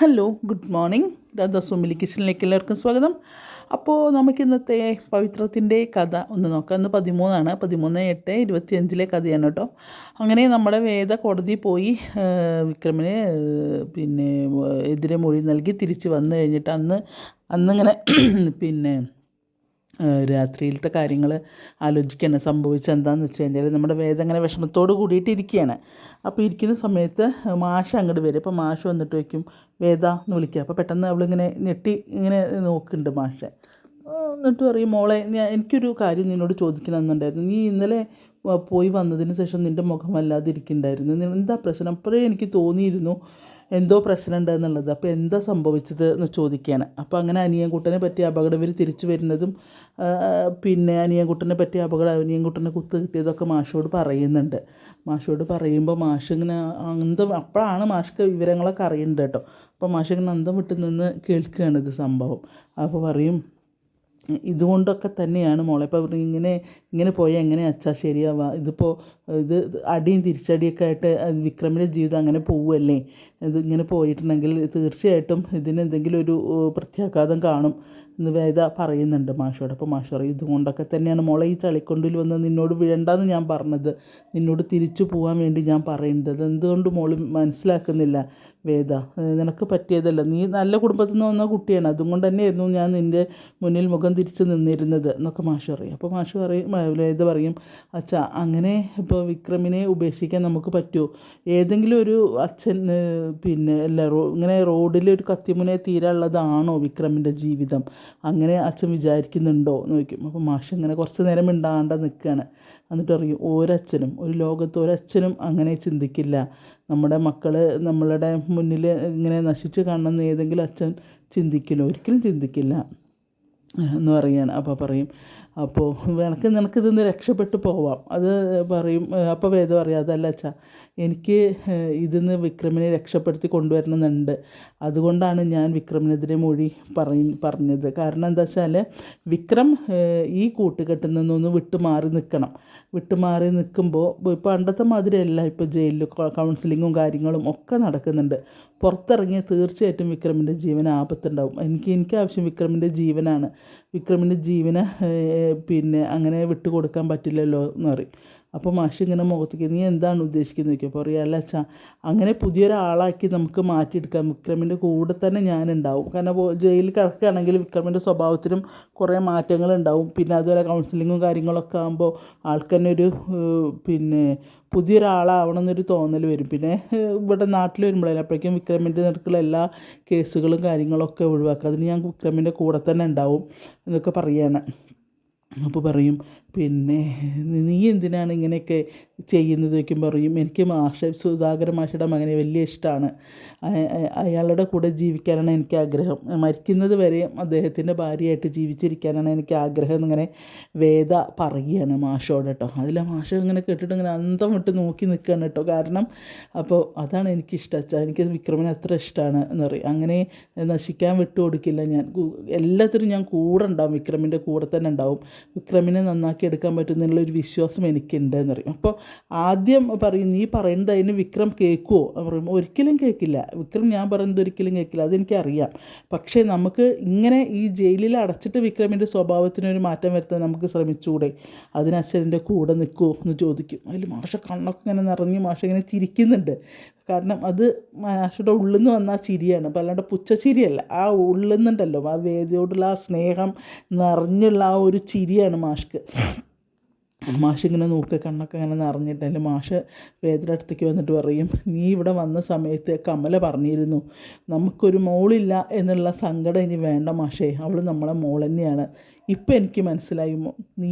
Hello good morning ദാദാ സുമിലി കിച്ചണിലേക്ക് എല്ലാവർക്കും സ്വാഗതം. അപ്പോൾ നമുക്ക് ഇന്നത്തെ പവിത്രത്തിന്റെ കഥ ഒന്ന് നോക്കാം. ഇന്ന് പതിമൂന്നാണ്. പതിമൂന്ന് എട്ട് ഇരുപത്തിയഞ്ചിലെ കഥയാണ് കേട്ടോ. അങ്ങനെ നമ്മുടെ വേദ കോടതി പോയി വിക്രമിന് പിന്നെ എതിരെ മൊഴി നൽകി തിരിച്ച് വന്നു കഴിഞ്ഞിട്ട് അന്ന് അന്നിങ്ങനെ പിന്നെ രാത്രിയിലത്തെ കാര്യങ്ങൾ ആലോചിക്കുകയാണ് സംഭവിച്ചത് എന്താണെന്ന് വെച്ച് കഴിഞ്ഞാൽ നമ്മുടെ വേദം അങ്ങനെ വിഷമത്തോട് കൂടിയിട്ട് ഇരിക്കുകയാണ്. അപ്പോൾ ഇരിക്കുന്ന സമയത്ത് മാഷ അങ്ങോട്ട് വരും. അപ്പോൾ മാഷ വന്നിട്ട് വയ്ക്കും വേദ എന്ന് വിളിക്കുക. അപ്പോൾ പെട്ടെന്ന് അവളിങ്ങനെ ഞെട്ടി ഇങ്ങനെ നോക്കുന്നുണ്ട് മാഷ. എന്നിട്ട് പറയും മോളെ ഞാൻ എനിക്കൊരു കാര്യം നിന്നോട് ചോദിക്കണമെന്നുണ്ടായിരുന്നു. നീ ഇന്നലെ പോയി വന്നതിന് ശേഷം നിന്റെ മുഖം വല്ലാതിരിക്കുന്നുണ്ടായിരുന്നു എന്താ പ്രശ്നം? അപ്പോഴേ എനിക്ക് തോന്നിയിരുന്നു എന്തോ പ്രശ്നമുണ്ട് എന്നുള്ളത് അപ്പോൾ എന്താ സംഭവിച്ചത് എന്ന് ചോദിക്കുകയാണ്. അപ്പോൾ അങ്ങനെ അനിയൻകുട്ടനെ പറ്റി അപകടം ഇവർ തിരിച്ചു വരുന്നതും പിന്നെ അനിയൻകുട്ടനെ പറ്റി അപകടം അനിയൻകുട്ടനെ കുത്ത് കിട്ടിയതൊക്കെ മാഷോട് പറയുന്നുണ്ട്. മാഷോട് പറയുമ്പോൾ മാഷ് ഇങ്ങനെ അന്തം അപ്പോഴാണ് മാഷ്ക്ക് വിവരങ്ങളൊക്കെ അറിയുന്നത് കേട്ടോ. അപ്പോൾ മാഷ് ഇങ്ങനെ അന്തം വിട്ട് നിന്ന് കേൾക്കുകയാണ് ഇത് സംഭവം. അപ്പോൾ പറയും ഇതുകൊണ്ടൊക്കെ തന്നെയാണ് മോളെ. ഇപ്പോൾ ഇങ്ങനെ ഇങ്ങനെ പോയാൽ എങ്ങനെ അച്ഛാ ശരിയാവുക ഇതിപ്പോൾ ഇത് അടിയും തിരിച്ചടിയൊക്കെ ആയിട്ട് വിക്രമിന്റെ ജീവിതം അങ്ങനെ പോവുമല്ലേ ഇത് ഇങ്ങനെ പോയിട്ടുണ്ടെങ്കിൽ തീർച്ചയായിട്ടും ഇതിന് എന്തെങ്കിലും ഒരു പ്രത്യാഘാതം കാണും. എന്ന് വേദ പറയുന്നുണ്ട് മാഷോട്. അപ്പോൾ മാഷ് പറയും ഇതുകൊണ്ടൊക്കെ തന്നെയാണ് മോളെ ഈ ചളിക്കൊണ്ടിൽ വന്ന് നിന്നോട് വിഴണ്ടെന്ന് ഞാൻ പറഞ്ഞത്. നിന്നോട് തിരിച്ചു പോകാൻ വേണ്ടി ഞാൻ പറയുന്നത് എന്തുകൊണ്ട് മോൾ മനസ്സിലാക്കുന്നില്ല? വേദ നിനക്ക് പറ്റിയതല്ല. നീ നല്ല കുടുംബത്തിൽ നിന്ന് വന്ന കുട്ടിയാണ്. അതുകൊണ്ട് തന്നെയായിരുന്നു ഞാൻ നിന്റെ മുന്നിൽ മുഖം തിരിച്ച് നിന്നിരുന്നത്. എന്നൊക്കെ മാഷ് പറയും. അപ്പോൾ മാഷ് പറയും വേദ പറയും അച്ഛാ അങ്ങനെ ഇപ്പോൾ വിക്രമിനെ ഉപേക്ഷിക്കാൻ നമുക്ക് പറ്റുമോ? ഏതെങ്കിലും ഒരു അച്ഛൻ പിന്നെ അല്ല റോ ഇങ്ങനെ റോഡിൽ ഒരു കത്തിമുനെ തീരാനുള്ളതാണോ വിക്രമിന്റെ ജീവിതം? അങ്ങനെ അച്ഛൻ വിചാരിക്കുന്നുണ്ടോ എന്ന് ചോദിക്കും. അപ്പോൾ മാഷ് ഇങ്ങനെ കുറച്ച് നേരം മിണ്ടാണ്ട് നിൽക്കുകയാണ് എന്നിട്ട് പറയും ഒരച്ഛനും ഒരു ലോകത്ത് ഒരച്ഛനും അങ്ങനെ ചിന്തിക്കില്ല. നമ്മുടെ മക്കൾ നമ്മളുടെ മുന്നിൽ ഇങ്ങനെ നശിച്ച് കാണണമെന്ന് ഏതെങ്കിലും അച്ഛൻ ചിന്തിക്കില്ല. ഒരിക്കലും ചിന്തിക്കില്ല. എന്ന് പറയുകയാണ് അപ്പോൾ പറയും അപ്പോൾ നിനക്ക് നിനക്കിതിന്ന് രക്ഷപ്പെട്ടു പോവാം. അത് പറയും അപ്പോൾ വേദം പറയും അതല്ല അച്ഛാ. എനിക്ക് ഇതിൽ നിന്ന് വിക്രമിനെ രക്ഷപ്പെടുത്തി കൊണ്ടുവരണമെന്നുണ്ട്. അതുകൊണ്ടാണ് ഞാൻ വിക്രമിനെതിരെ മൊഴി പറയ പറഞ്ഞത്. കാരണം എന്താ വെച്ചാൽ വിക്രം ഈ കൂട്ടുകെട്ടിൽ നിന്നൊന്ന് വിട്ടുമാറി നിൽക്കണം. വിട്ടുമാറി നിൽക്കുമ്പോൾ പണ്ടത്തെ മാതിരിയല്ല ഇപ്പോൾ ജയിലിൽ കൗൺസിലിങ്ങും കാര്യങ്ങളും ഒക്കെ നടക്കുന്നുണ്ട്. പുറത്തിറങ്ങിയ തീർച്ചയായിട്ടും വിക്രമിന്റെ ജീവൻ ആപത്തുണ്ടാവും. എനിക്ക് എനിക്ക് ആവശ്യം വിക്രമിന്റെ ജീവനാണ്. വിക്രമിന്റെ ജീവനെ പിന്നെ അങ്ങനെ വിട്ടുകൊടുക്കാൻ പറ്റില്ലല്ലോ എന്ന് പറയും. അപ്പോൾ മാഷ് ഇങ്ങനെ മുഖത്തേക്ക് നീ എന്താണ് ഉദ്ദേശിക്കുന്നത്? ചോദിക്കും. അപ്പോൾ പറയാം അല്ല അച്ഛാ അങ്ങനെ പുതിയൊരാളാക്കി നമുക്ക് മാറ്റിയെടുക്കാം. വിക്രമിന്റെ കൂടെ തന്നെ ഞാനുണ്ടാവും. കാരണം ജയിലിൽ കിടക്കുകയാണെങ്കിൽ വിക്രമിന്റെ സ്വഭാവത്തിനും കുറേ മാറ്റങ്ങൾ ഉണ്ടാവും പിന്നെ അതുപോലെ കൗൺസിലിങ്ങും കാര്യങ്ങളൊക്കെ ആകുമ്പോൾ ആൾക്കന്നെ ഒരു ഏഹ്, പിന്നെ പുതിയൊരാളാവണം എന്നൊരു തോന്നൽ വരും. പിന്നെ ഇവിടെ നാട്ടിൽ വരുമ്പോഴേ അപ്പോഴേക്കും വിക്രമിന്റെ നിരക്കുള്ള എല്ലാ കേസുകളും കാര്യങ്ങളൊക്കെ ഒഴിവാക്കുക. അതിന് ഞാൻ വിക്രമിന്റെ കൂടെ തന്നെ ഉണ്ടാവും എന്നൊക്കെ പറയാണ്. അപ്പോൾ പറയും പിന്നെ നീ എന്തിനാണ് ഇങ്ങനെയൊക്കെ ചെയ്യുന്നത്? ചോദിക്കും പറയും എനിക്ക് മാഷ സുധാകര മാഷയുടെ മകനെ വലിയ ഇഷ്ടമാണ്. അയാളുടെ കൂടെ ജീവിക്കാനാണ് എനിക്ക് ആഗ്രഹം. മരിക്കുന്നത് വരെയും അദ്ദേഹത്തിന്റെ ഭാര്യയായിട്ട് ജീവിച്ചിരിക്കാനാണ് എനിക്ക് ആഗ്രഹം എന്നിങ്ങനെ വേദ പറയുകയാണ് മാഷോട് കേട്ടോ. അതിൽ മാഷ ഇങ്ങനെ കേട്ടിട്ട് ഇങ്ങനെ അന്തം വിട്ട് നോക്കി നിൽക്കുകയാണ് കേട്ടോ. കാരണം അപ്പോൾ അതാണ് എനിക്കിഷ്ടം അച്ഛാ എനിക്ക് വിക്രമിനെ അത്ര ഇഷ്ടമാണ് എന്ന് പറയും. അങ്ങനെ നശിക്കാൻ വിട്ടു കൊടുക്കില്ല ഞാൻ എല്ലാത്തിനും ഞാൻ കൂടെ ഉണ്ടാവും വിക്രമിന്റെ കൂടെ തന്നെ ഉണ്ടാവും. വിക്രമിനെ നന്നാക്കി എടുക്കാൻ പറ്റും ഒരു വിശ്വാസം എനിക്കുണ്ട് എന്ന് പറയും അപ്പോൾ ആദ്യം പറയും നീ പറയുന്നത് അതിന് വിക്രം കേൾക്കുമോ പറയും ഒരിക്കലും കേൾക്കില്ല. വിക്രം ഞാൻ പറയുന്നത് ഒരിക്കലും കേൾക്കില്ല. അതെനിക്കറിയാം. പക്ഷേ നമുക്ക് ഇങ്ങനെ ഈ ജയിലിൽ അടച്ചിട്ട് വിക്രമിന്റെ സ്വഭാവത്തിനൊരു മാറ്റം വരുത്താൻ നമുക്ക് ശ്രമിച്ചുകൂടെ അതിന് അച്ഛന്റെ കൂടെ നിൽക്കുമോ എന്ന് ചോദിക്കും. അതിൽ മാഷ കണ്ണൊക്കെ ഇങ്ങനെ നിറഞ്ഞ് മാഷ ഇങ്ങനെ ചിരിക്കുന്നുണ്ട്. കാരണം അത് മനുഷ്യരുടെ ഉള്ളിൽ നിന്ന് വന്ന ആ ചിരിയാണ്. അപ്പോൾ അല്ലാണ്ട് പുച്ഛച്ചിരിയല്ല ആ ഉള്ളിൽ നിന്നുണ്ടല്ലോ ആ വേദിയോടുള്ള ആ സ്നേഹം നിറഞ്ഞുള്ള ആ ഒരു ചിരിയാണ് മാഷ്ക്ക്. മാഷ് ഇങ്ങനെ നോക്കുക കണ്ണൊക്കെ ഇങ്ങനെ എന്റെ മാഷ് വേദിയുടെ അടുത്തേക്ക് വന്നിട്ട് പറയും നീ ഇവിടെ വന്ന സമയത്ത് കമല പറഞ്ഞിരുന്നു നമുക്കൊരു മോളില്ല എന്നുള്ള സങ്കടം ഇനി വേണ്ട മാഷേ അവൾ നമ്മളെ മോൾ തന്നെയാണ് ഇപ്പം എനിക്ക് മനസ്സിലായി നീ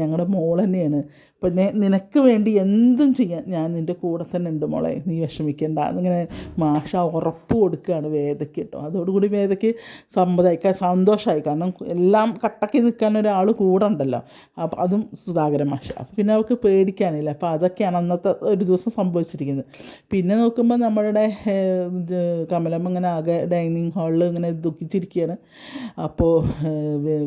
ഞങ്ങളുടെ മോൾ തന്നെയാണ്. പിന്നെ നിനക്ക് വേണ്ടി എന്തും ചെയ്യാൻ ഞാൻ നിന്റെ കൂടെ തന്നെ ഉണ്ട് മോളെ. നീ വിഷമിക്കേണ്ട. എന്നിങ്ങനെ മാഷ ഉറപ്പ് കൊടുക്കുകയാണ് വേദയ്ക്ക് കേട്ടോ. അതോടുകൂടി വേദയ്ക്ക് സമ്മതമായിക്കാൻ സന്തോഷമായി. കാരണം എല്ലാം കട്ടക്കി നിൽക്കാൻ ഒരാൾ കൂടെ ഉണ്ടല്ലോ. അപ്പോൾ അതും സുധാകരൻ മാഷ. അപ്പോൾ പിന്നെ അവൾക്ക് പേടിക്കാനില്ല. അപ്പോൾ അതൊക്കെയാണ് അന്നത്തെ ഒരു ദിവസം സംഭവിച്ചിരിക്കുന്നത്. പിന്നെ നോക്കുമ്പോൾ നമ്മളുടെ കമലമ്മ ഇങ്ങനെ ആകെ ഡൈനിങ് ഹാളിൽ ഇങ്ങനെ ദുഃഖിച്ചിരിക്കുകയാണ്. അപ്പോൾ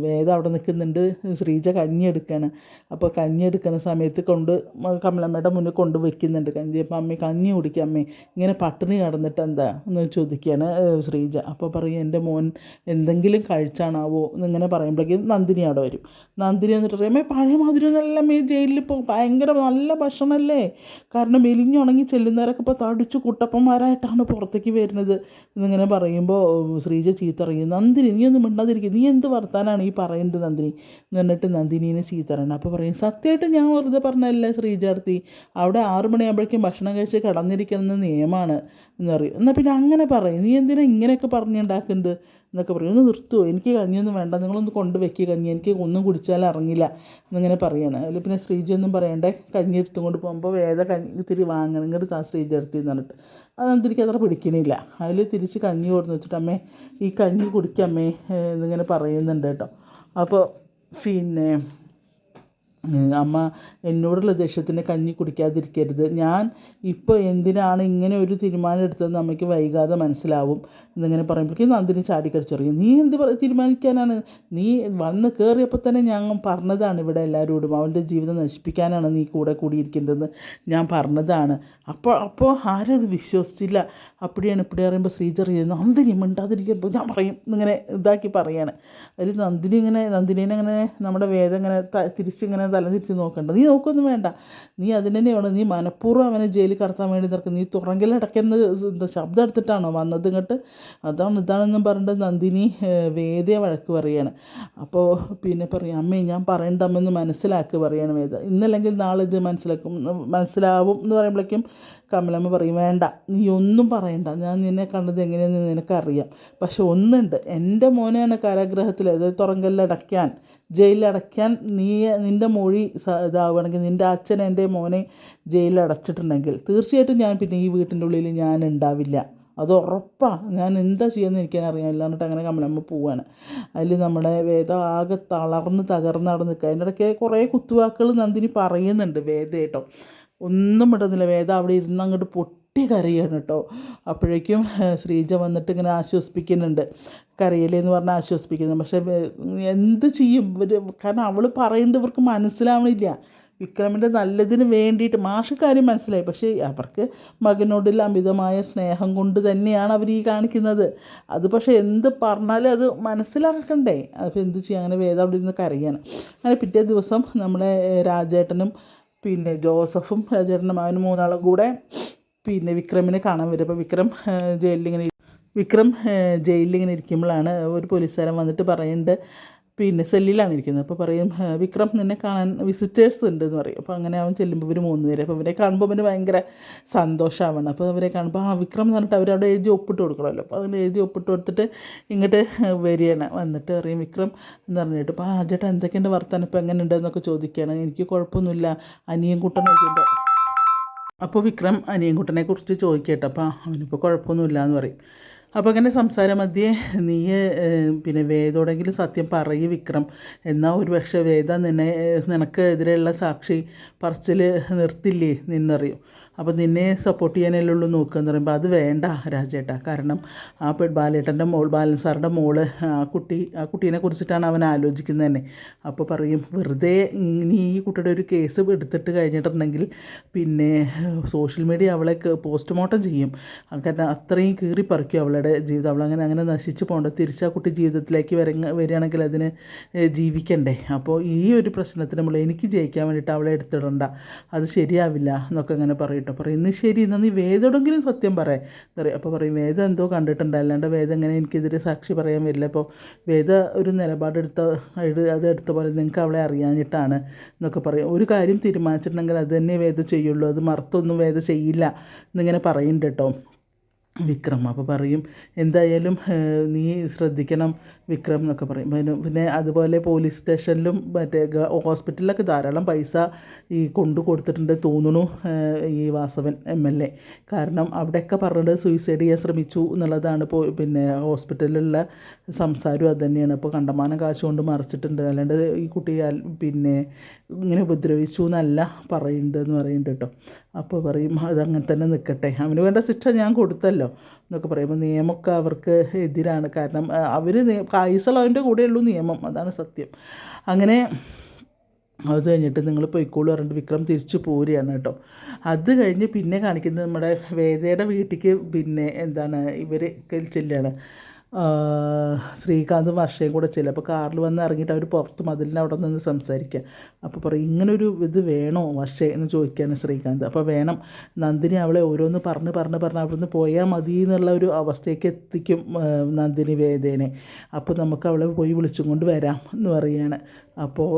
വേദ അവിടെ നിൽക്കുന്നുണ്ട്. ശ്രീജ കഞ്ഞി എടുക്കുകയാണ് അപ്പോൾ കഞ്ഞി എടുക്കുന്ന സമയത്ത് കൊണ്ട് കമലമ്മയുടെ മുന്നിൽ കൊണ്ട് വെക്കുന്നുണ്ട്. കഞ്ഞി അപ്പോൾ അമ്മ കഞ്ഞി കുടിക്കുക അമ്മേ. ഇങ്ങനെ പട്ടിണി കടന്നിട്ട് എന്താ എന്ന് ചോദിക്കുകയാണ് ശ്രീജ. അപ്പോൾ പറയും എന്റെ മോൻ എന്തെങ്കിലും കഴിച്ചാണാവോ? എന്നിങ്ങനെ പറയുമ്പോഴേക്കും നന്ദിനി അവിടെ വരും. നന്ദിനി എന്നിട്ട് പറയും അമ്മേ പഴയ മാതിരി ഒന്നല്ല അമ്മേ ജയിലിൽ ഇപ്പോൾ ഭയങ്കര നല്ല ഭക്ഷണമല്ലേ? കാരണം മെലിഞ്ഞുണങ്ങി ചെല്ലുന്നവരൊക്കെ ഇപ്പോൾ തടിച്ചു കുട്ടപ്പന്മാരായിട്ടാണ് പുറത്തേക്ക് വരുന്നത്. എന്നിങ്ങനെ പറയുമ്പോൾ ശ്രീജ ചീത്തറിയും നന്ദിനി നീ ഒന്നും മിണ്ടാതിരിക്കും. നീ എന്ത് വർത്താനാണ് ഈ പറയുന്നത് നന്ദിനി? എന്ന് പറഞ്ഞിട്ട് നന്ദിനീനെ ചീത്തറാണ് അപ്പോൾ പറയും സത്യമായിട്ട് ഞാൻ വെറുതെ പറഞ്ഞതല്ലേ ശ്രീജാർത്തി? അവിടെ ആറു മണിയാകുമ്പോഴേക്കും ഭക്ഷണം കഴിച്ച് കടന്നിരിക്കുന്ന നിയമമാണ് എന്ന് പറയും. എന്നാൽ പിന്നെ അങ്ങനെ പറയും. നീ എന്തിനാ ഇങ്ങനെയൊക്കെ പറഞ്ഞുണ്ടാക്കുന്നുണ്ട് എന്നൊക്കെ പറയും. ഒന്ന് നിർത്തുമോ എനിക്ക് കഞ്ഞിയൊന്നും വേണ്ട. നിങ്ങളൊന്ന് കൊണ്ടുവയ്ക്കുക കഞ്ഞി. എനിക്ക് ഒന്നും കുടിച്ചാൽ ഇറങ്ങില്ല. എന്നിങ്ങനെ പറയാണ്. അതിൽ പിന്നെ ശ്രീജി ഒന്നും പറയണ്ടേ? കഞ്ഞി എടുത്തും കൊണ്ട് പോകുമ്പോൾ വേദ കഞ്ഞി ഇത്തിരി വാങ്ങണം. ഇങ്ങോട്ട് താ ശ്രീജി എടുത്തി എന്ന് പറഞ്ഞിട്ട്. അതെന്തിരിക്കും? അത്ര പിടിക്കണില്ല. അതിൽ തിരിച്ച് കഞ്ഞി കൊടുന്ന് വെച്ചിട്ട് അമ്മേ ഈ കഞ്ഞി കുടിക്കമ്മേ എന്നിങ്ങനെ പറയുന്നുണ്ട് കേട്ടോ. അപ്പോൾ പിന്നെ അമ്മ എന്നോടുള്ള ദേഷ്യത്തിന് കഞ്ഞി കുടിക്കാതിരിക്കരുത്. ഞാൻ ഇപ്പോൾ എന്തിനാണ് ഇങ്ങനെ ഒരു തീരുമാനം എടുത്തതെന്ന് അമ്മയ്ക്ക് വൈകാതെ മനസ്സിലാവും. എന്നിങ്ങനെ പറയുമ്പോഴേക്കും നന്ദിനി ചാടിക്കടിച്ചറിയും നീ എന്ത് തീരുമാനിക്കാനാണ്? നീ വന്ന് കയറിയപ്പോൾ തന്നെ ഞാൻ പറഞ്ഞതാണ് ഇവിടെ എല്ലാവരോടും അവന്റെ ജീവിതം നശിപ്പിക്കാനാണ് നീ കൂടെ കൂടിയിരിക്കേണ്ടതെന്ന് ഞാൻ പറഞ്ഞതാണ്. അപ്പോൾ അപ്പോൾ ആരും അത് വിശ്വസിച്ചില്ല. അപ്പടിയാണ് ഇപ്പടി പറയുമ്പോൾ ശ്രീചറിയ നന്ദിനി മിണ്ടാതിരിക്കുമ്പോൾ ഞാൻ പറയും. ഇങ്ങനെ ഇതാക്കി പറയാണ്. അതിൽ നന്ദിനി ഇങ്ങനെ നന്ദിനീനെ ഇങ്ങനെ നമ്മുടെ വേദം ഇങ്ങനെ തിരിച്ചിങ്ങനെ തല തിരിച്ച് നോക്കണ്ട. നീ നോക്കൊന്നും വേണ്ട. നീ അതിന് തന്നെയാണ് നീ മനഃപൂർവം അവനെ ജയിലിൽ കടത്താൻ വേണ്ടി നിർക്കുന്നത് നീ തുറങ്കിലടക്കുന്ന ശബ്ദം എടുത്തിട്ടാണോ വന്നത് ഇങ്ങോട്ട്? അതാണ് ഇതാണെന്നും പറഞ്ഞിട്ട് നന്ദിനി വേദയെ വഴക്ക് പറയാണ്. അപ്പോൾ പിന്നെ പറയും അമ്മേ ഞാൻ പറയേണ്ട അമ്മയെന്ന് മനസ്സിലാക്കി പറയാണ് വേദ. ഇന്നല്ലെങ്കിൽ നാളെ ഇത് മനസ്സിലാക്കും. മനസ്സിലാവും എന്ന് പറയുമ്പോഴേക്കും കമലമ്മ പറയും വേണ്ട നീ ഒന്നും പറയണ്ട. ഞാൻ നിന്നെ കണ്ടത് എങ്ങനെയെന്ന് നിനക്കറിയാം. പക്ഷെ ഒന്നുണ്ട്. എന്റെ മോനെയാണ് കാരാഗ്രഹത്തിൽ അതായത് തുറങ്കലിലടയ്ക്കാൻ ജയിലിലടയ്ക്കാൻ നീ നിന്റെ മൊഴി ഇതാവുകയാണെങ്കിൽ നിന്റെ അച്ഛൻ എന്റെ മോനെ ജയിലിൽ അടച്ചിട്ടുണ്ടെങ്കിൽ തീർച്ചയായിട്ടും ഞാൻ പിന്നെ ഈ വീട്ടിന്റെ ഉള്ളിൽ ഞാൻ ഉണ്ടാവില്ല. അത് ഉറപ്പാണ് ഞാൻ എന്താ ചെയ്യുന്നത് എനിക്കറിയാം എന്നിട്ട് അങ്ങനെ കമലമ്മ പോവാണ്. അതിൽ നമ്മുടെ വേദ ആകെ തളർന്ന് തകർന്ന് നടന്ന് നിൽക്കുക. അതിന്റെ ഇടയ്ക്ക് കുറേ കുത്തുവാക്കുകൾ നന്ദിനി പറയുന്നുണ്ട് വേദ കേട്ടോ. ഒന്നും ഇടുന്നില്ല. വേദ അവിടെ ഇരുന്ന് അങ്ങോട്ട് പൊട്ടി കരയാണ് കേട്ടോ. അപ്പോഴേക്കും ശ്രീജ വന്നിട്ട് ഇങ്ങനെ ആശ്വസിപ്പിക്കുന്നുണ്ട്. കരയില്ലേ എന്ന് പറഞ്ഞാൽ ആശ്വസിപ്പിക്കുന്നത് പക്ഷേ എന്ത് ചെയ്യും? ഇവർ കാരണം അവൾ പറയുന്നത് ഇവർക്ക് മനസ്സിലാവണില്ല. വിക്രമിന്റെ നല്ലതിന് വേണ്ടിയിട്ട് മാഷ് കാര്യം മനസ്സിലായി. പക്ഷേ അവർക്ക് മകനോടുള്ള അമിതമായ സ്നേഹം കൊണ്ട് തന്നെയാണ് അവർ ഈ കാണിക്കുന്നത്. അത് പക്ഷേ എന്ത് പറഞ്ഞാലും അത് മനസ്സിലാക്കണ്ടേ? അപ്പോൾ എന്ത് ചെയ്യാം? അങ്ങനെ വേദം അവിടെ ഇരുന്ന് കരയാണ്. അങ്ങനെ പിറ്റേ ദിവസം നമ്മളെ രാജേട്ടനും പിന്നെ ജോസഫും ചേട്ടന്റെ മകനും മൂന്നാളും കൂടെ പിന്നെ വിക്രമിനെ കാണാൻ വരും. അപ്പോൾ വിക്രം ജയിലിൽ ഇങ്ങനെ വിക്രം ജയിലിൽ ജയിലിലിങ്ങനെ ഇരിക്കുമ്പോഴാണ് ഒരു പോലീസുകാരൻ വന്നിട്ട് പറയുന്നുണ്ട് പിന്നെ സെല്ലിലാണ് ഇരിക്കുന്നത്. അപ്പോൾ പറയും വിക്രം നിന്നെ കാണാൻ വിസിറ്റേഴ്സ് ഉണ്ട് എന്ന് പറയും. അപ്പോൾ അങ്ങനെ അവൻ ചെല്ലുമ്പോൾ ഇവർ മൂന്ന് പേര്. അപ്പോൾ ഇവരെ കാണുമ്പോൾ അവന് ഭയങ്കര സന്തോഷമാവണം അപ്പോൾ അവരെ കാണുമ്പോൾ ആ വിക്രം എന്ന് പറഞ്ഞിട്ട് അവരവിടെ എഴുതി ഒപ്പിട്ട് കൊടുക്കണമല്ലോ. അപ്പോൾ അതിന് എഴുതി ഒപ്പിട്ട് കൊടുത്തിട്ട് ഇങ്ങോട്ട് വരികയാണ്. വന്നിട്ട് പറയും വിക്രം എന്ന് പറഞ്ഞിട്ട് അപ്പോൾ ആ ചേട്ടാ എന്തൊക്കെയുണ്ട് വർത്താനം? ഇപ്പോൾ എങ്ങനെയുണ്ട് എന്നൊക്കെ ചോദിക്കുകയാണ്. എനിക്ക് കുഴപ്പമൊന്നുമില്ല. അനിയൻ കുട്ടൻ ഉണ്ട് അപ്പോൾ വിക്രം അനിയൻകുട്ടനെ കുറിച്ച് ചോദിക്കട്ടെ അപ്പോൾ അവനിപ്പോൾ കുഴപ്പമൊന്നുമില്ല എന്ന് പറയും. അപ്പോൾ അങ്ങനെ സംസാര മധ്യേ നീ പിന്നെ വേദോടെങ്കിലും സത്യം പറയ് വിക്രം. എന്നാൽ ഒരു പക്ഷേ വേദ നിന്നെ നിനക്കെതിരെയുള്ള സാക്ഷി പറച്ചിൽ നിർത്തില്ലേ നിന്നറിയും. അപ്പോൾ നിന്നെ സപ്പോർട്ട് ചെയ്യാനല്ലേ ഉള്ളൂ നോക്കുകയെന്ന് പറയുമ്പോൾ അത് വേണ്ട രാജേട്ടാ. കാരണം ആ ബാലേട്ടന്റെ മോൾ ബാലൻ സാറിന്റെ മോൾ ആ കുട്ടി ആ കുട്ടീനെ കുറിച്ചിട്ടാണ് അവൻ ആലോചിക്കുന്നത് തന്നെ. അപ്പോൾ പറയും വെറുതെ ഇനി ഈ കുട്ടിയുടെ ഒരു കേസ് എടുത്തിട്ട് കഴിഞ്ഞിട്ടുണ്ടെങ്കിൽ പിന്നെ സോഷ്യൽ മീഡിയ അവളെ പോസ്റ്റ്മോർട്ടം ചെയ്യും. കാരണം അത്രയും കീറി പറിക്കും അവളുടെ ജീവിതം. അവളങ്ങനെ അങ്ങനെ നശിച്ചു പോകണ്ട. തിരിച്ച് ആ കുട്ടി ജീവിതത്തിലേക്ക് വര വരികയാണെങ്കിൽ അതിന് ജീവിക്കണ്ടേ? അപ്പോൾ ഈ ഒരു പ്രശ്നത്തിന് നമ്മൾ എനിക്ക് ജയിക്കാൻ വേണ്ടിയിട്ട് അവളെ എടുത്തിടണ്ട. അത് ശരിയാവില്ല എന്നൊക്കെ അങ്ങനെ പറയും. കേട്ടോ. പറയും ഇന്ന് ശരി എന്നാൽ നീ വേദോടെങ്കിലും സത്യം പറയാം പറയും അപ്പോൾ പറയും വേദം എന്തോ കണ്ടിട്ടുണ്ട്. അല്ലാണ്ട് വേദം എങ്ങനെ എനിക്കെതിരെ സാക്ഷി പറയാൻ വരില്ല. അപ്പോൾ വേദ ഒരു നിലപാടെടുത്ത അത് എടുത്ത പോലെ നിങ്ങൾക്ക് അവളെ അറിയാഞ്ഞിട്ടാണ് എന്നൊക്കെ പറയും. ഒരു കാര്യം തീരുമാനിച്ചിട്ടുണ്ടെങ്കിൽ അത് തന്നെ വേദ ചെയ്യുള്ളൂ. അത് മറുത്തൊന്നും വേദ ചെയ്യില്ല എന്നിങ്ങനെ പറയുന്നുണ്ട് കേട്ടോ. വിക്രം അപ്പോൾ പറയും എന്തായാലും നീ ശ്രദ്ധിക്കണം വിക്രം എന്നൊക്കെ പറയും. പിന്നെ അതുപോലെ പോലീസ് സ്റ്റേഷനിലും മറ്റേ ഹോസ്പിറ്റലിലൊക്കെ ധാരാളം പൈസ ഈ കൊണ്ടു കൊടുത്തിട്ടുണ്ട് തോന്നുന്നു ഈ വാസവൻ എം എൽ എ. കാരണം അവിടെയൊക്കെ പറഞ്ഞത് സൂയിസൈഡ് ചെയ്യാൻ ശ്രമിച്ചു എന്നുള്ളതാണ് ഇപ്പോൾ പിന്നെ ഹോസ്പിറ്റലിലുള്ള സംസാരം അത് തന്നെയാണ്. ഇപ്പോൾ കണ്ടമാനം കാശ് കൊണ്ട് മറിച്ചിട്ടുണ്ട്. അല്ലാണ്ട് ഈ കുട്ടി പിന്നെ ഇങ്ങനെ ഉപദ്രവിച്ചു എന്നല്ല പറയുന്നുണ്ട് എന്ന് പറയുന്നുണ്ട് കേട്ടോ. അപ്പോൾ പറയും അതങ്ങനെ തന്നെ നിൽക്കട്ടെ. അവന് വേണ്ട ശിക്ഷ ഞാൻ കൊടുത്തല്ലോ. എന്നൊക്കെ പറയുമ്പോൾ നിയമമൊക്കെ അവർക്ക് എതിരാണ്. കാരണം അവർ കായുസുള്ളവന്റെ കൂടെയുള്ളൂ നിയമം. അതാണ് സത്യം. അങ്ങനെ അത് കഴിഞ്ഞിട്ട് നിങ്ങൾ പൊയ്ക്കോളൂ പറഞ്ഞിട്ട് വിക്രം തിരിച്ചു പോരുകയാണ് കേട്ടോ. അത് കഴിഞ്ഞ് പിന്നെ കാണിക്കുന്നത് നമ്മുടെ വേദയുടെ വീട്ടിലേക്ക് പിന്നെ എന്താണ് ഇവർ ചെല്ലുകയാണ്. ശ്രീകാന്തും വർഷയും കൂടെ ചെല്ലും അപ്പോൾ കാറിൽ വന്ന് ഇറങ്ങിയിട്ട് അവർ പുറത്ത് മതിലിന്റെ അവിടെ നിന്ന് സംസാരിക്കുക അപ്പോൾ പറയും ഇങ്ങനൊരു ഇത് വേണോ വർഷേ? എന്ന് ചോദിക്കുകയാണ് ശ്രീകാന്ത്. അപ്പോൾ വേണം നന്ദിനി അവളെ ഓരോന്ന് പറഞ്ഞ് പറഞ്ഞ് പറഞ്ഞ് അവിടുന്ന് പോയാൽ മതി എന്നുള്ള ഒരു അവസ്ഥയ്ക്ക് എത്തിക്കും നന്ദിനി വേദേനെ. അപ്പോൾ നമുക്ക് അവളെ പോയി വിളിച്ചും കൊണ്ട് വരാം എന്ന് പറയുകയാണ് അപ്പോൾ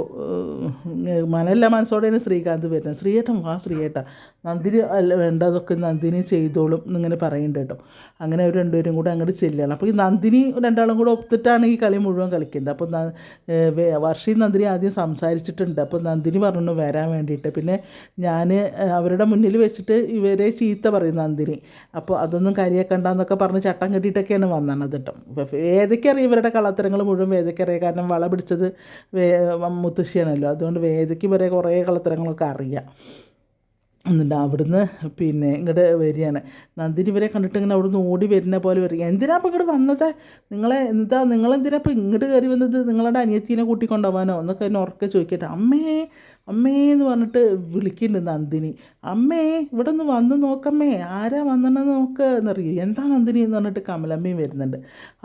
മനല്ല മനസ്സോടെയാണ് ശ്രീകാന്ത് വരുന്നത്. ശ്രീയേട്ടൻ വാ ശ്രീയേട്ട. നന്ദിനി അല്ല വേണ്ടതൊക്കെ നന്ദിനി ചെയ്തോളും എന്നിങ്ങനെ പറയുന്നുണ്ട് കേട്ടോ. അങ്ങനെ അവർ രണ്ടുപേരും കൂടെ അങ്ങോട്ട് ചെല്ലുകയാണ്. അപ്പോൾ ഈ നന്ദിനി രണ്ടാളും കൂടെ ഒപ്പിട്ടാണ് ഈ കളി മുഴുവൻ കളിക്കുന്നത്. അപ്പോൾ വർഷി നന്ദിനി ആദ്യം സംസാരിച്ചിട്ടുണ്ട്. അപ്പോൾ നന്ദിനി പറഞ്ഞു വരാൻ വേണ്ടിയിട്ട്. പിന്നെ ഞാൻ അവരുടെ മുന്നിൽ വെച്ചിട്ട് ഇവരെ ചീത്ത പറയും നന്ദിനി. അപ്പോൾ അതൊന്നും കരിയാക്കണ്ടെന്നൊക്കെ പറഞ്ഞ് ചട്ടം കെട്ടിയിട്ടൊക്കെയാണ് വന്നത് കേട്ടോ. വേദയ്ക്കറിയാം ഇവരുടെ കളത്തരങ്ങൾ മുഴുവൻ വേദയ്ക്കറിയാം കാരണം വള പിടിച്ചത് വേ മുത്തശ്ശിയാണല്ലോ. അതുകൊണ്ട് വേദയ്ക്ക് വരെ കുറേ കള്ളത്തരങ്ങളൊക്കെ അറിയാം. എന്നിട്ട് അവിടുന്ന് പിന്നെ ഇങ്ങോട്ട് വരികയാണ്. നന്ദിനി വരെ കണ്ടിട്ട് ഇങ്ങനെ അവിടുന്ന് ഓടി വരുന്ന പോലെ വരിക. എന്തിനാ അപ്പം ഇങ്ങോട്ട് വന്നത്? നിങ്ങളെ എന്താ നിങ്ങളെന്തിനാ ഇപ്പം ഇങ്ങോട്ട് കയറി വന്നത്? നിങ്ങളുടെ അനിയത്തിനെ കൂട്ടിക്കൊണ്ടുപോകാനോ എന്നൊക്കെ എന്നെ ഉറക്കെ ചോദിക്കട്ടെ. അമ്മേ അമ്മേ എന്ന് പറഞ്ഞിട്ട് വിളിക്കുന്നുണ്ട് നന്ദിനി. അമ്മേ ഇവിടെ ഒന്ന് വന്ന് നോക്കമ്മേ ആരാ വന്നെന്ന് നോക്ക് എന്നറിയൂ. എന്താ നന്ദിനി എന്ന് പറഞ്ഞിട്ട് കമലമ്മയും വരുന്നുണ്ട്.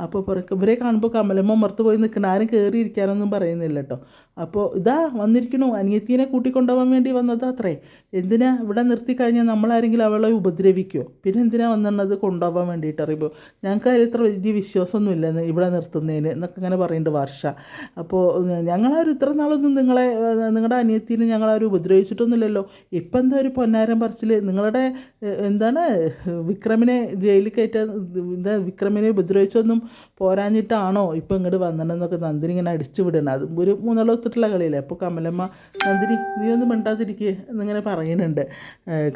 അപ്പോൾ ഇവരെ കാണുമ്പോൾ കമലമ്മ മറുത്ത് പോയി നിൽക്കണം ആരും കയറി ഇരിക്കാനൊന്നും പറയുന്നില്ല കേട്ടോ. അപ്പോൾ ഇതാ വന്നിരിക്കണു. അനിയത്തീനെ കൂട്ടിക്കൊണ്ടുപോകാൻ വേണ്ടി വന്നത് അത്രേ. എന്തിനാ ഇവിടെ നിർത്തി കഴിഞ്ഞാൽ നമ്മളാരെങ്കിലും അവളെ ഉപദ്രവിക്കുമോ പിന്നെ എന്തിനാ വന്നത് കൊണ്ടുപോകാൻ വേണ്ടിയിട്ട് അറിയുമ്പോൾ ഞങ്ങൾക്ക് അതിൽ ഇത്ര വലിയ വിശ്വാസമൊന്നുമില്ല ഇന്ന് ഇവിടെ നിർത്തുന്നതിന് എന്നൊക്കെ ഇങ്ങനെ പറയുന്നുണ്ട് വർഷ. അപ്പോൾ ഞങ്ങളാരും ഇത്ര നാളൊന്നും നിങ്ങളെ നിങ്ങളുടെ അനിയത്തീനെ ഞങ്ങളാരും ഉപദ്രവിച്ചിട്ടൊന്നുമില്ലല്ലോ. ഇപ്പം എന്താ ഒരു പൊന്നാരം പറിച്ചിൽ നിങ്ങളുടെ എന്താണ് വിക്രമിനെ ജയിലിൽ കയറ്റാൻ എന്താ വിക്രമിനെ ഉപദ്രവിച്ചൊന്നും പോരാഞ്ഞിട്ടാണോ ഇപ്പം ഇങ്ങോട്ട് വന്നിട്ടെന്നൊക്കെ നന്ദിനി ഇങ്ങനെ അടിച്ചു വിടണം അത് ഒരു മൂന്നാളോ ഒത്തിട്ടുള്ള കളിയല്ലേ? അപ്പോൾ കമലമ്മ നന്ദിനി നീ ഒന്നും മിണ്ടാതിരിക്കുക എന്നിങ്ങനെ പറയുന്നുണ്ട്.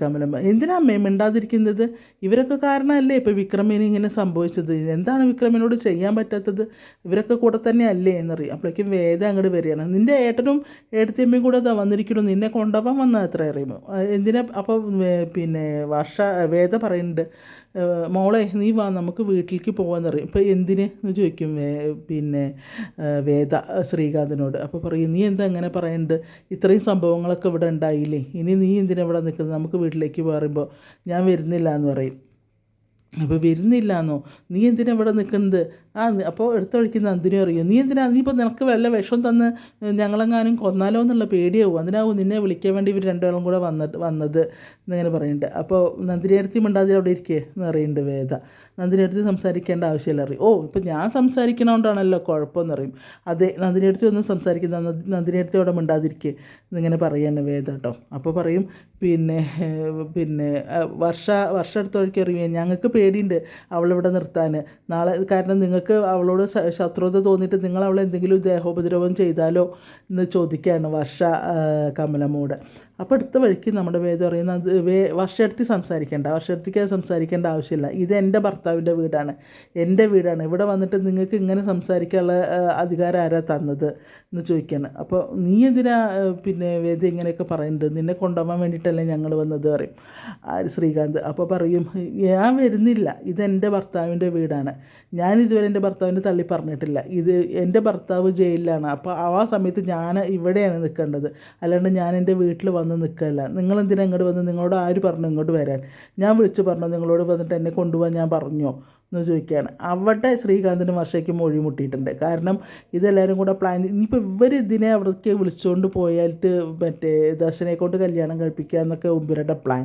കമലമ്മ എന്തിനാ അമ്മേ മിണ്ടാതിരിക്കുന്നത്? ഇവരൊക്കെ കാരണമല്ലേ ഇപ്പോൾ വിക്രമിന് ഇങ്ങനെ സംഭവിച്ചത്? എന്താണ് വിക്രമിനോട് ചെയ്യാൻ പറ്റാത്തത്? ഇവരൊക്കെ കൂടെ തന്നെ അല്ലേ എന്നറിയാം. അപ്പോഴേക്കും വേദ അങ്ങോട്ട് വരികയാണ്. നിന്റെ ഏട്ടനും ഏട്ടത്തിയമ്മയും കൂടെ അതാ വന്നിരിക്കണം നിന്നെ കൊണ്ടുപോകാൻ വന്നാൽ അത്ര അറിയുമോ? എന്തിനാ? അപ്പോൾ പിന്നെ വർഷ വേദ പറയുന്നുണ്ട് മോളെ നീ വാ നമുക്ക് വീട്ടിലേക്ക് പോകാമെന്ന് പറയും. ഇപ്പോൾ എന്തിന് എന്ന് ചോദിക്കും പിന്നെ വേദ ശ്രീകാന്തിനോട്. അപ്പോൾ പറയും നീ എന്താ അങ്ങനെ പറയുന്നുണ്ട് ഇത്രയും സംഭവങ്ങളൊക്കെ ഇവിടെ ഉണ്ടായില്ലേ? ഇനി നീ എന്തിനാ ഇവിടെ നിൽക്കുന്നത്? നമുക്ക് വീട്ടിലേക്ക് പറയുമ്പോൾ ഞാൻ വരുന്നില്ല എന്ന് പറയും. അപ്പോൾ വരുന്നില്ല എന്നോ നീ എന്തിനാ ഇവിടെ നിൽക്കുന്നത്? ആ അപ്പോൾ എടുത്തൊഴിക്കുന്ന അന്തിനെ അറിയും? നീ എന്തിനാ നീ ഇപ്പോൾ നിനക്ക് വല്ല വിഷം തന്ന് ഞങ്ങളെങ്ങാനും കൊന്നാലോ എന്നുള്ള പേടിയാവും. അതിനാവും നിന്നെ വിളിക്കാൻ വേണ്ടി ഇവർ രണ്ടുപേരും കൂടെ വന്നിട്ട് വന്നത് എന്നിങ്ങനെ പറയുന്നുണ്ട് അപ്പോൾ നന്ദിനി അടുത്ത് മിണ്ടാതെ അവിടെ ഇരിക്കേ എന്ന് അറിയുന്നുണ്ട് വേദ. നന്ദിനി സംസാരിക്കേണ്ട ആവശ്യമില്ല അറിയും? ഓ ഇപ്പം ഞാൻ സംസാരിക്കണോണ്ടാണല്ലോ കുഴപ്പമെന്ന് അറിയും അതെ നന്ദിനി അടുത്ത് ഒന്നും സംസാരിക്കുന്ന നന്ദിനി അടുത്ത് അവിടെ മിണ്ടാതിരിക്കേ എന്നിങ്ങനെ പറയാണ് വേദ കേട്ടോ. അപ്പോൾ പറയും പിന്നെ പിന്നെ വർഷ വർഷ അടുത്ത വഴിക്ക് ഞങ്ങൾക്ക് പേടിയുണ്ട് അവളിവിടെ നിർത്താൻ. നാളെ കാരണം നിങ്ങൾക്ക് അവളോട് ശത്രുത തോന്നിയിട്ട് നിങ്ങൾ അവളെ എന്തെങ്കിലും ദേഹോപദ്രവം ചെയ്താലോ എന്ന് ചോദിക്കുകയാണ് വർഷ കമലമോട് അപ്പോൾ അടുത്ത വഴിക്ക് നമ്മുടെ വേദം പറയുന്നത് വേ വർഷടുത്ത് സംസാരിക്കേണ്ട. വർഷടുത്തേക്ക് സംസാരിക്കേണ്ട ആവശ്യമില്ല. ഇത് എന്റെ ഭർത്താവിന്റെ വീടാണ്. എന്റെ വീടാണ്. ഇവിടെ വന്നിട്ട് നിങ്ങൾക്ക് ഇങ്ങനെ സംസാരിക്കാനുള്ള അധികാരം ആരാ തന്നത് എന്ന് ചോദിക്കുകയാണ്. അപ്പോൾ നീ എന്തിനാ പിന്നെ വേദ ഇങ്ങനെയൊക്കെ പറയുന്നുണ്ട് നിന്നെ കൊണ്ടുപോകാൻ വേണ്ടിയിട്ടല്ലേ ഞങ്ങൾ വന്നത് പറയും. ശ്രീകാന്ത്. അപ്പോൾ പറയും ഞാൻ വരുന്നില്ല. ഇതെന്റെ ഭർത്താവിന്റെ വീടാണ്. ഞാൻ ഇതുവരെ എന്റെ ഭർത്താവിനെ തള്ളി പറഞ്ഞിട്ടില്ല. ഇത് എന്റെ ഭർത്താവ് ജയിലിലാണ്. അപ്പോൾ ആ സമയത്ത് ഞാൻ ഇവിടെയാണ് നിൽക്കേണ്ടത്. അല്ലാണ്ട് ഞാൻ എന്റെ വീട്ടിൽ വന്ന് നിൽക്കല്ല. നിങ്ങളെന്തിനാ ഇങ്ങോട്ട് വന്ന് നിങ്ങളോട് ആര് പറഞ്ഞു ഇങ്ങോട്ട് വരാൻ? ഞാൻ വിളിച്ച് പറഞ്ഞു നിങ്ങളോട് വന്നിട്ട് എന്നെ കൊണ്ടുപോകാൻ ഞാൻ പറഞ്ഞോ? എന്ന് ചോദിക്കുകയാണ്. അവിടെ ശ്രീകാന്തിന് വർഷയ്ക്ക് മൊഴി മുട്ടിയിട്ടുണ്ട്. കാരണം ഇതെല്ലാവരും കൂടെ പ്ലാൻ ഇനിയിപ്പോൾ ഇവർ ഇതിനെ അവിടേക്ക് വിളിച്ചുകൊണ്ട് പോയാലിട്ട് മറ്റേ ദർശനെ കൊണ്ട് കല്യാണം കഴിപ്പിക്കുക എന്നൊക്കെ ഇവരുടെ പ്ലാൻ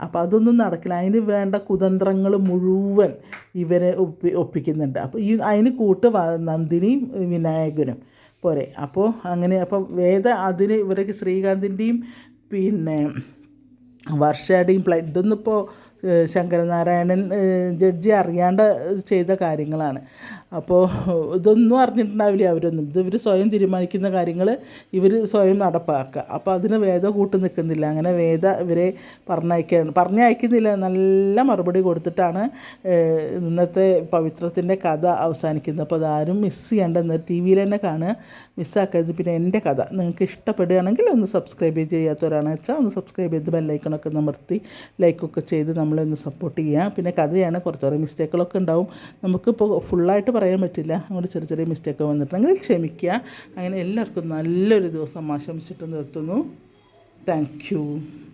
അപ്പോൾ അതൊന്നും നടക്കില്ല. അതിന് വേണ്ട കുതന്ത്രങ്ങൾ മുഴുവൻ ഇവരെ ഒപ്പി ഒപ്പിക്കുന്നുണ്ട്. അപ്പോൾ ഈ അതിന് കൂട്ട് നന്ദിനിയും വിനായകനും. പോരെ. അപ്പോൾ അങ്ങനെ അപ്പോൾ വേദ അതിന് ഇവരൊക്കെ ശ്രീകാന്തിന്റെയും പിന്നെ വർഷയുടെയും പ്ലാൻ ഇതൊന്നും ഇപ്പോൾ ഏഹ് ശങ്കരനാരായണൻ ജഡ്ജി അറിയാണ്ട് ചെയ്ത കാര്യങ്ങളാണ്. അപ്പോൾ ഇതൊന്നും അറിഞ്ഞിട്ടുണ്ടാവില്ല അവരൊന്നും. ഇത് ഇവർ സ്വയം തീരുമാനിക്കുന്ന കാര്യങ്ങൾ ഇവർ സ്വയം നടപ്പാക്കുക. അപ്പോൾ അതിന് വേദ കൂട്ട് നിൽക്കുന്നില്ല. അങ്ങനെ വേദ ഇവരെ പറഞ്ഞയക്കുകയാണ് പറഞ്ഞയക്കുന്നില്ല. നല്ല മറുപടി കൊടുത്തിട്ടാണ് ഇന്നത്തെ പവിത്രത്തിന്റെ കഥ അവസാനിക്കുന്നത്. അപ്പോൾ അതാരും മിസ് ചെയ്യേണ്ടെന്ന് ടി വിയിൽ തന്നെ കാണുക. മിസ്സാക്കരുത് പിന്നെ എന്റെ കഥ. നിങ്ങൾക്ക് ഇഷ്ടപ്പെടുകയാണെങ്കിൽ ഒന്ന് സബ്സ്ക്രൈബ് ചെയ്യാത്തവരാണെന്ന് വെച്ചാൽ ഒന്ന് സബ്സ്ക്രൈബ് ചെയ്ത് ബെല്ലൈക്കണൊക്കെ അമർത്തി ലൈക്കൊക്കെ ചെയ്ത് നമ്മൾ നമ്മളൊന്ന് സപ്പോർട്ട് ചെയ്യുക പിന്നെ കഥയാണ് കുറച്ചേറെ മിസ്റ്റേക്കുകളൊക്കെ ഉണ്ടാവും. നമുക്കിപ്പോൾ ഫുള്ളായിട്ട് പറയാൻ പറ്റില്ല. അങ്ങോട്ട് ചെറിയ ചെറിയ മിസ്റ്റേക്ക് വന്നിട്ടുണ്ടെങ്കിൽ ക്ഷമിക്കുക. അങ്ങനെ എല്ലാവർക്കും നല്ലൊരു ദിവസം ആശംസിച്ചിട്ട് നിർത്തുന്നു. താങ്ക്